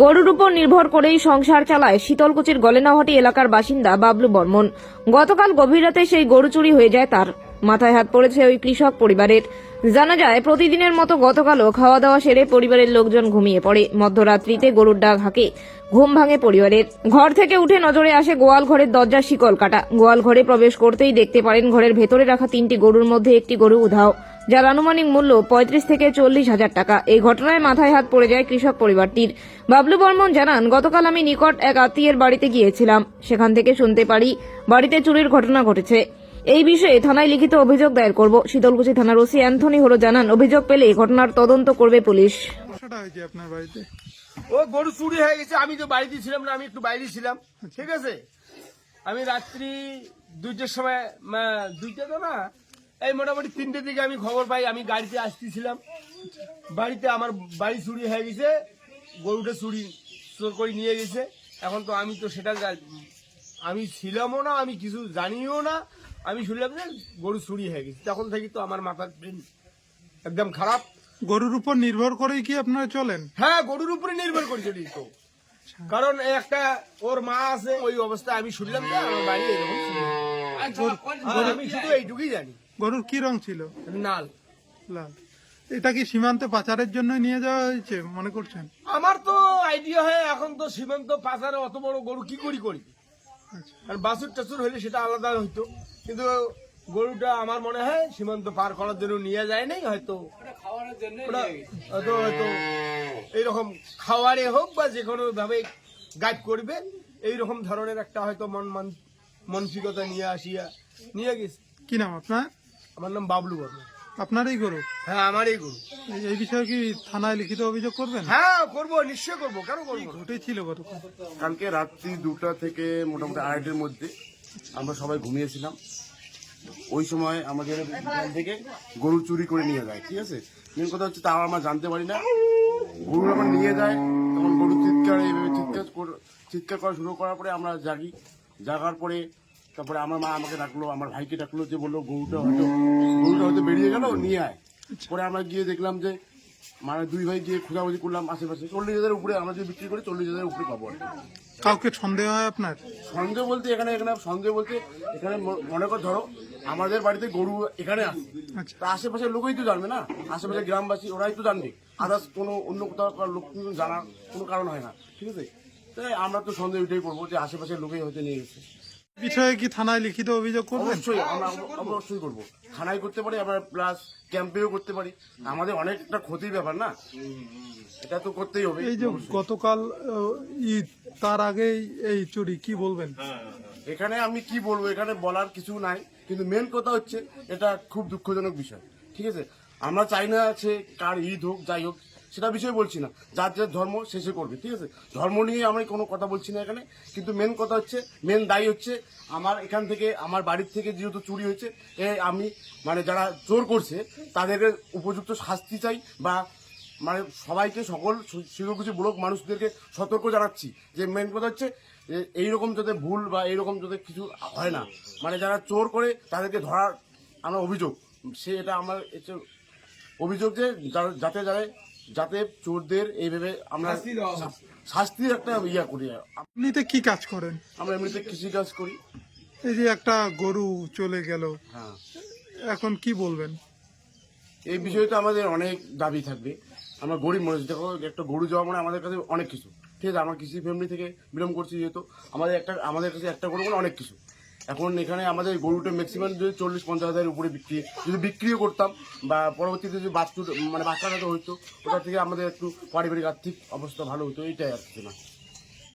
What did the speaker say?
গরুর উপর নির্ভর করেই সংসার চালায় শীতলকুচির গলেনাহাটি এলাকার বাসিন্দা বাবলু বর্মন। গতকাল গভীর রাতে সেই গরু চুরি হয়ে যায় তার। মাথায় হাত পড়েছে ওই কৃষক পরিবারের। জানা যায়, প্রতিদিনের মতো গতকালও খাওয়া দাওয়া সেরে পরিবারের লোকজন ঘুমিয়ে পড়ে। মধ্যরাত্রিতে গরুর ডাক হাঁকে, ঘুম ভাঙে পরিবারের। ঘর থেকে উঠে নজরে আসে গোয়াল ঘরের দরজা শিকল কাটা। গোয়াল ঘরে প্রবেশ করতেই দেখতে পারেন ঘরের ভেতরে রাখা তিনটি গরুর মধ্যে একটি গরু উধাও। যার আনুমানিক মূল্য পঁয়ত্রিশ থেকে চল্লিশ হাজার টাকা। এই ঘটনায় মাথায় হাত পড়ে যায় কৃষক পরিবারটির। বাবলু বর্মন জানান গতকাল আমি নিকট এক আত্মীয়ের বাড়িতে গিয়েছিলাম। সেখান থেকে শুনতে পারি বাড়িতে চুরির ঘটনা ঘটেছে। এই বিষয়ে থানায় লিখিত অভিযোগ দায়ের করব। শীতলকুচি থানার ওসি অ্যান্থনি হলো জানান অভিযোগ পেলে ঘটনার তদন্ত করবে পুলিশ। আপনার বাড়িতে? ও গরু চুরি হয়ে গেছে। আমি তো বাড়িতে ছিলাম না আমি একটু বাইরে ছিলাম। ঠিক আছে? আমি রাত্রি দুইটার সময় দুইটা তো না এই মোটামুটি তিনটের দিকে আমি খবর পাই আমি গাড়িতে আসতেছিলাম। বাড়িতে আমার বাড়ি চুরি হয়ে গেছে গরুটা চুরি চোর করে নিয়ে গেছে। এখন তো আমি তো সেটা আমি ছিলামও না আমি কিছু জানিও না। আমি শুনলাম যে গরু চুরি হয়ে গেছে। তখন থেকে তো আমার মাথার ব্রেন একদম খারাপ। গরুর উপর নির্ভর করেই কি আপনারা চলেন? হ্যাঁ গরুর উপরে নির্ভর করে চলি তো। কারণ এই একটা ওর মা আছে ওই অবস্থায় আমি শুনলাম যে আমার বাড়ি এরকম আর আমি শুধু এইটুকুই জানি। গরুর কি রং ছিল? লাল। লাল। এটা কি সীমান্তে পাচারের জন্য নিয়ে যাওয়া হয়েছে মনে করছেন? আমার তো আইডিয়া হয় এখন তো সীমান্ত পাচারে অত বড় গরু কি করি করি? আচ্ছা। আর বাছুর টাছুর হলে সেটা আলাদা হইতো। কিন্তু গরুটা আমার মনে হয় সীমান্ত পার করার জন্য নিয়ে যায় নাই হয়তো। ওটা হয়তো হয়তো এইরকম খাওয়ারে হোক বা যে কোনো ভাবে গাইড করবে এইরকম ধরনের একটা হয়তো মন মান- মানসিকতা নিয়ে আসিয়া নিয়ে গেছে। কি নাম আপনার? আমার নাম বাবলু বর্মা। আপনারই গরু? হ্যাঁ আমারই গরু। এই- বিষয়ে কি থানায় লিখিত অভিযোগ করবেন? হ্যাঁ করব নিশ্চয় করব। কেন করব? ঘটেছিল গতকাল। কালকে রাত্রি দুটা থেকে মোটামুটি আড়াইটের মধ্যে আমরা সবাই ঘুমিয়েছিলাম। ওই সময় আমাদের এখান থেকে গরু চুরি করে নিয়ে যায় ঠিক আছে? মেন কথা হচ্ছে তাও আমরা জানতে পারি না। গরু যখন নিয়ে যায় তখন গরু চিৎকার এইভাবে চিৎকার চিৎকার করা শুরু করার পরে আমরা জাগি। জাগার পরে তারপরে আমার মা আমাকে ডাকলো আমার ভাইকে ডাকলো যে বলল গরুটা হয়তো গরুটা হয়তো বেরিয়ে গেল নিয়ে আয়। পরে আমরা গিয়ে দেখলাম যে মানে দুই ভাই গিয়ে খোঁজাখুঁজি করলাম আশেপাশে। চল্লিশ হাজারের উপরে আমরা যদি বিক্রি করি চল্লিশ হাজারের উপরে পাবো কাউকে সন্দেহ হয় আপনার? সন্দেহ বলতে এখানে এখানে সন্দেহ বলতে এখানে মনে কর ধরো আমাদের বাড়িতে গরু এখানে আসে আচ্ছা। তা আশেপাশের লোকই তো জানবে না। আশেপাশের গ্রামবাসী ওরাই তো জানবে। আদার্স কোনো অন্য কোথাও লোক জানার কোনো কারণ হয় না। ঠিক আছে? তাই আমরা তো সন্দেহ এটাই করব যে আশেপাশের লোকেই হয়তো নিয়ে গেছে। বিষয়ে কি থানায় লিখিত অভিযোগ করবেন? অবশ্যই আমরা অবশ্যই করব। থানায় করতে পারি আবার প্লাস ক্যাম্পেও করতে পারি। আমাদের অনেকটা ক্ষতির ব্যাপার না? এটা তো করতেই হবে। এই যে গতকাল ঈদ তার আগেই এই চুরি কি বলবেন? এখানে আমি কি বলব এখানে বলার কিছু নাই। কিন্তু মেন কথা হচ্ছে এটা খুব দুঃখজনক বিষয়। ঠিক আছে? আমরা চাই না আছে কার ঈদ হোক যাই হোক সেটা বিষয়ে বলছি না। যার যার ধর্ম শেষে করবে, ঠিক আছে? ধর্ম নিয়ে আমি কোনো কথা বলছি না এখানে। কিন্তু মেন কথা হচ্ছে মেন দায়ী হচ্ছে আমার এখান থেকে, আমার বাড়ির থেকে যেহেতু চুরি হয়েছে, এ আমি মানে যারা চোর করছে, তাদেরকে উপযুক্ত শাস্তি চাই বা মানে সবাইকে সকল শিরকুচি ব্লক মানুষদেরকে সতর্ক জানাচ্ছি। যে মেন কথা হচ্ছে এইরকম যাতে ভুল বা এইরকম যাতে কিছু হয় না। মানে যারা চোর করে, তাদেরকে ধরার আমার অভিযোগ। সে এটা আমার অভিযোগ যে যাতে যাতে যাতে চোরদের এইভাবে আমরা শাস্তির একটা ইয়া করি। এমনিতে কি কাজ করেন? আমরা এমনিতে কৃষিকাজ করি। এই যে একটা গরু চলে গেল। হ্যাঁ। এখন কি বলবেন? এই বিষয়ে তো আমাদের অনেক দাবি থাকবে। আমরা গরিব মানুষ। দেখো একটা গরু যাওয়া মানে আমাদের কাছে অনেক কিছু। ঠিক আছে আমার কৃষি ফ্যামিলি থেকে বিলম্ব করছি যেহেতু। আমাদের একটা আমাদের কাছে একটা গরু মানে অনেক কিছু। এখন এখানে আমাদের গরুটা ম্যাক্সিমাম যদি চল্লিশ, পঞ্চাশ হাজারের উপরে বিক্রি, যদি বিক্রিও করতাম, বা পরবর্তীতে যদি বাচ্চু মানে বাচ্চাটা হইতো, ওটা থেকে আমাদের একটু পারিবারিক আর্থিক অবস্থা ভালো হতো এইটাই আর কি। না